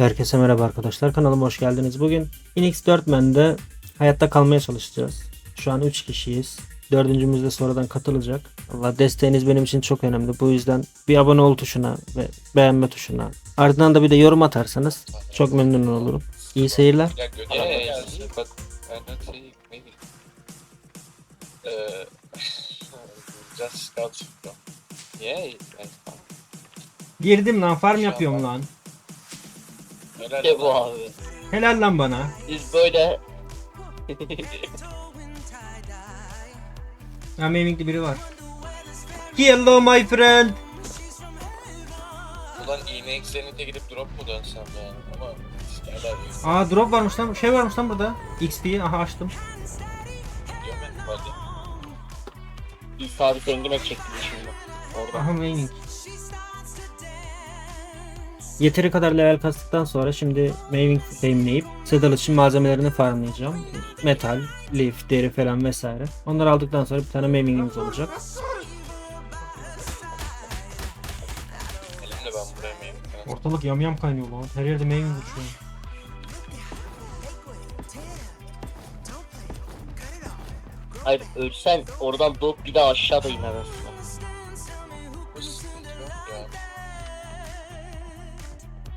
Herkese merhaba arkadaşlar. Kanalıma hoş geldiniz. Bugün Inix 4 Men'de hayatta kalmaya çalışacağız. Şu an 3 kişiyiz. Dördüncümüz de sonradan katılacak. Allah desteğiniz benim için çok önemli. Bu yüzden bir abone ol tuşuna ve beğenme tuşuna. Ardından da bir de yorum atarsanız çok memnun olurum. İyi seyirler. İt's fine. Girdim lan farm yapıyorum lan. Helal İşte bu abi. Helal lan bana. Biz böyle Ha Maving'de biri var. Hello my friend. Ulan iğne Zenit'e gidip drop mu dönsem ya? Ama. Aa drop varmış lan. Şey varmış lan burada. XP'yi aha açtım. Diyorum ben hadi. İsa abi zengine çekti şimdi. Orada. Aha Maving. Yeteri kadar level kastıktan sonra şimdi Maving teminleyip Saddle için malzemelerini farmlayacağım. Metal, leaf, deri falan vesaire. Onları aldıktan sonra bir tane Maving'imiz olacak. Elimle ben buraya. Ortalık yamyam kaynıyor lan. Her yerde Maving uçuyor. Hayır ölsen oradan doğup bir daha aşağıda iner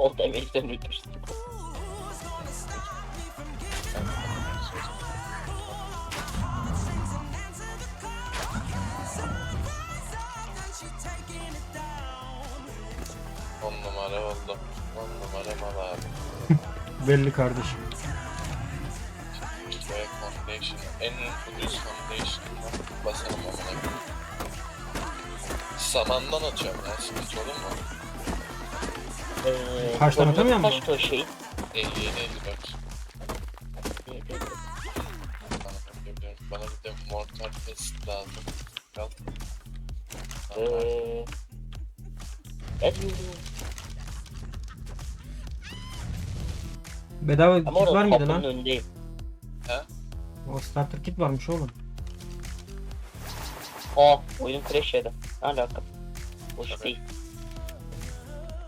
O demekten ötürsün. On numara oldu. On numara mal abi. Belli kardeşim. Foundation. En ucuz foundation'dan basalım amına. Samandan atıyorum ya. Sıkıntı olur mu? Ee, atamıyor mu? Kaçtı o şey? 57 54. Bana bir de mortar test lazım. Al. Tamam. Eee... Bedava ama kit orada var mıydı kapının lan? önündeyim. O starter kit varmış oğlum. Aa oyun crash yedi. Ne alaka? Boş değil.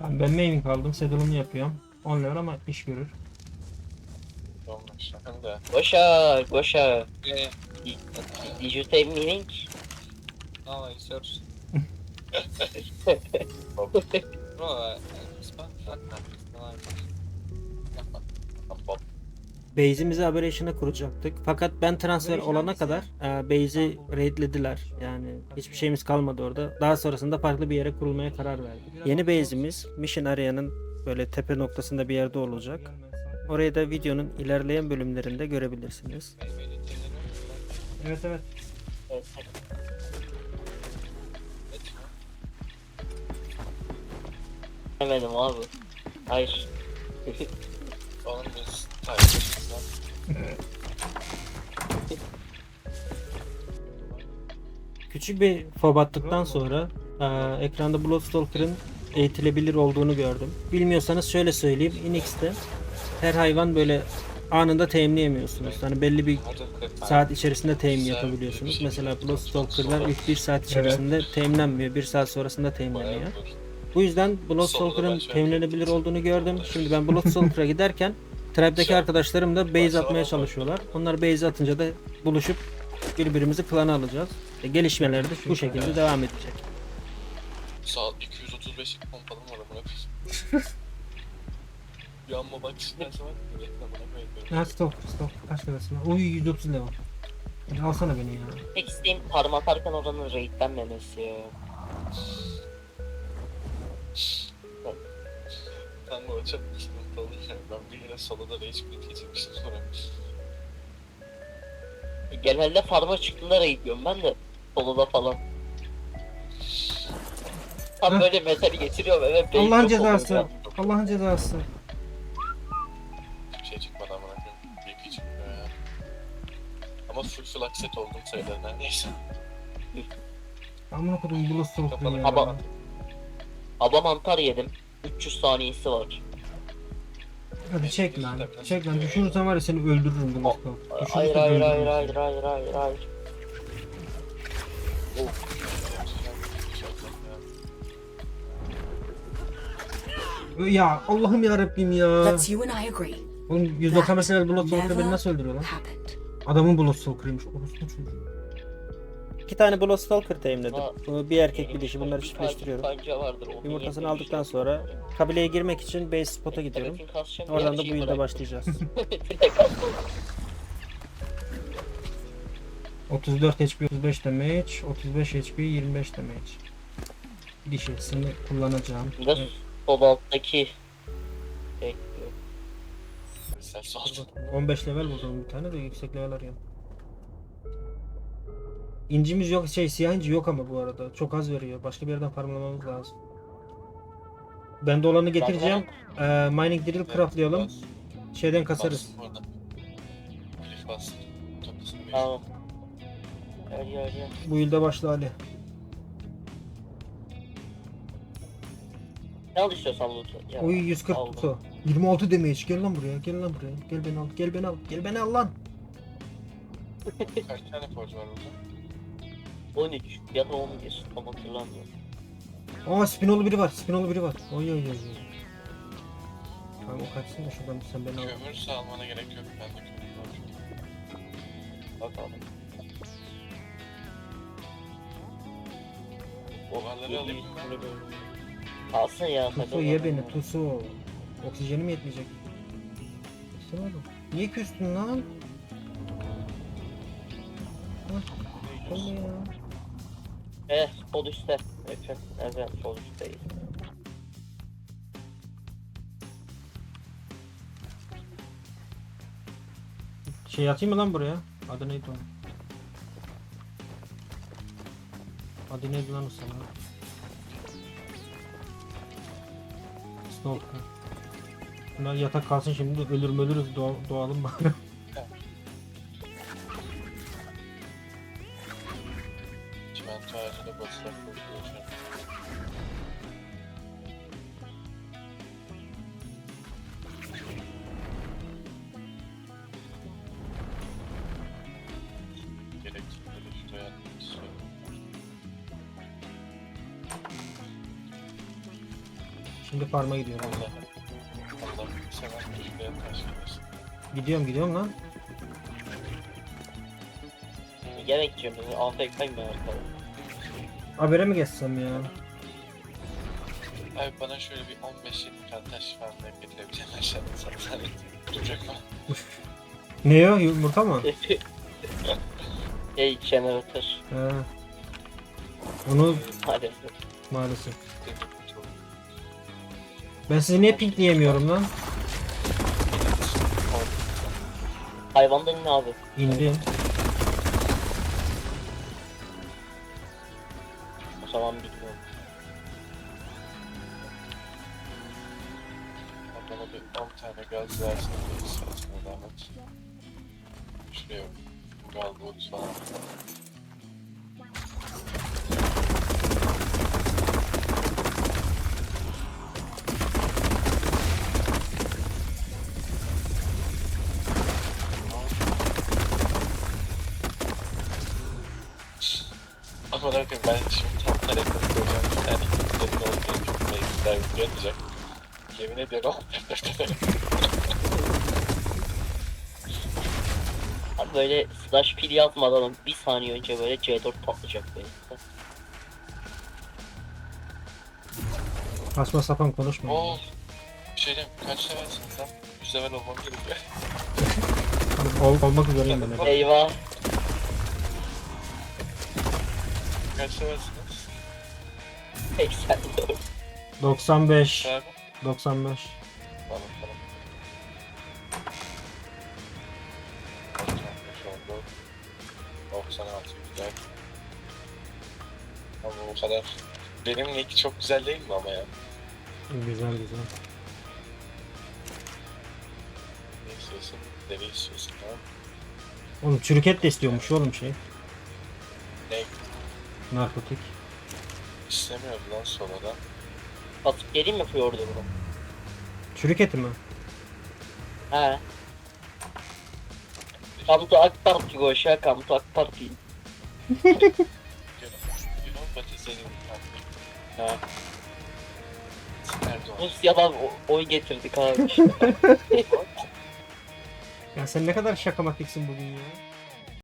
Ben, ben Maving aldım. Saddle'ımı yapıyorum. 10 level ama iş görür. Hem de. Yeah, Did you say meaning? no, I searched. Bro, I, I spent that time. It's nice. Bob. Base'imizi Aberration'a kuracaktık. Fakat ben transfer olana kadar e, base'i raidlediler. Yani hiçbir şeyimiz kalmadı orada. Daha sonrasında farklı bir yere kurulmaya karar verdik. Yeni base'imiz Mission Area'nın böyle tepe noktasında bir yerde olacak. Orayı da videonun ilerleyen bölümlerinde görebilirsiniz. Evet evet. Demedim abi. Hayır. Oğlum biz Küçük bir fob attıktan sonra e, ekranda Bloodstalker'ın eğitilebilir olduğunu gördüm. Bilmiyorsanız şöyle söyleyeyim. Inix'te her hayvan böyle anında teyimleyemiyorsunuz. Hani belli bir saat içerisinde teyim yapabiliyorsunuz. Mesela Bloodstalker'lar ilk bir saat içerisinde teyimlenmiyor. Bir saat sonrasında dur. Bu yüzden Bloodstalker'ın teyimlenebilir olduğunu gördüm. Şimdi ben Bloodstalker'a giderken Tribe'deki arkadaşlarım da base atmaya çalışıyorlar. Onlar base atınca da buluşup birbirimizi klana alacağız. E, gelişmeler de bu şekilde devam edecek. Sağ 235'lik pompalım var amına koyayım. Yanma bak istersen bak. Reklamına koyuyorum. Ha stop stop. Kaç lirası var? Oy 130 lira. Hadi alsana beni ya. Tek isteğim parmak atarken oranın raidlenmemesi ya. Kanka o çok Ben bir yere solo da rage quit geçirmiştim sonra. Genelde farma çıktığında raidliyorum ben de. Soloda falan. Tam böyle metali getiriyorum eve raid Allah'ın yok cezası. oluyor. Allah'ın cezası. Hiçbir şey çıkmadı amına koyayım. BP çıkmıyor ya. Ama full full set oldum sayılır neredeyse. Amına kodum Blue Stalker Kapalı. ya. Ama- Aba mantar yedim. 300 saniyesi var. Hadi çek lan. Çek lan. Düşürürsen var ya seni öldürürüm Blue Stalker. Hayır hayır hayır hayır hayır hayır hayır. Ya Allah'ım ya Rabbim ya. Let's you and I agree. Oğlum 190 level Blood beni nasıl öldürüyor lan? Adamın Blood Stalker'ıymış. Orospu çocuğu. İki tane Blood Stalker teamledim. Aa, Bu bir erkek bir dişi bunları çiftleştiriyorum. Yumurtasını aldıktan sonra kabileye girmek için base spot'a gidiyorum. Oradan da şeyi bu yılda başlayacağız. Direkt al. 34 HP 35 damage, 35 HP 25 damage. Dişisini kullanacağım. Burada sol alttaki şey, Sen sol. 15 level buldum bir tane de yüksek level arıyorum. İncimiz yok şey siyah inci yok ama bu arada. Çok az veriyor. Başka bir yerden farmlamamız lazım. Ben de olanı getireceğim. Ee, mining drill craftlayalım. Şeyden kasarız. Tamam. Gel gel. Bu yılda başla Ali. Ne al istiyorsan loot'u. Ya, Oy 140 aldım. tutu. 26 damage. Gel lan buraya. Gel lan buraya. Gel beni al. Gel beni al. Gel beni al lan. Kaç tane forge var burada? 13 ya da 11 tam hatırlamıyorum. Aa spinolu biri var. Spinolu biri var. Oy oy oy. oy. Tamam o kaçsın da şuradan sen beni al. Kömürse almana gerek yok. Bende kömür var. Bakalım. Duvarları alayım mı? Alsın ya. Tusu takılma. ye beni Tusu. Oksijenim yetmeyecek. Oğlum. Niye küstün lan? Hah, oldu Eh sol üstte. Evet, evet sol. Şey atayım mı lan buraya? Adı neydi onun? Adı neydi lan o sana? Stalker. Bunlar yatak kalsın şimdi ölür ölürüz doğa, doğalım bari. Şimdi farma gidiyorum. Gidiyorum gidiyorum lan. Yemek yiyorum. AFK'yim ben arkada. Habere mi geçsem ya? Abi bana şöyle bir 15-20 tane taş falan da getirebileceğin aşağıda sana duracak mı? Ne o yumurta mı? Şey jeneratör. He. Onu Maalesef. maalesef. Ben sizi niye pinkleyemiyorum lan? Hayvandan ne abi? İndim. O zaman bilmiyorum. Bana bir 10 tane gaz versin de istersen zahmet. Şuraya gaz borusu. Ama bakın ben şimdi tam talep koyacağım. Bir tane kitlerin olduğunu çok mevzular yapacak. Yemin ediyorum. Abi böyle slash pil yapmadan bir saniye önce böyle C4 patlayacak böyle. Saçma sapan konuşma. Oo. Bir şey diyeyim. Kaç levelsiniz lan? 100 level olmam gerekiyor. Ol, olmak üzereyim ben. Eyvah. Kaç levelsiniz? 84. 95. Abi. 95. Tamam tamam. 95 oldu. 96 güzel. Ama bu kadar. Benim nick çok güzel değil mi ama ya? Güzel güzel. Ne istiyorsun? Deri istiyorsun tamam. Oğlum çürük et de istiyormuş oğlum şey. Ne? Narkotik. İstemiyordu lan sonradan. Atıp geleyim mi Fjord'u bunu? Çürük eti mi? He. To AK Party Goşa, come to AK company? Ha. Rusya'dan o- oy getirdik abi işte. Ya sen ne kadar şakamatiksin bugün ya.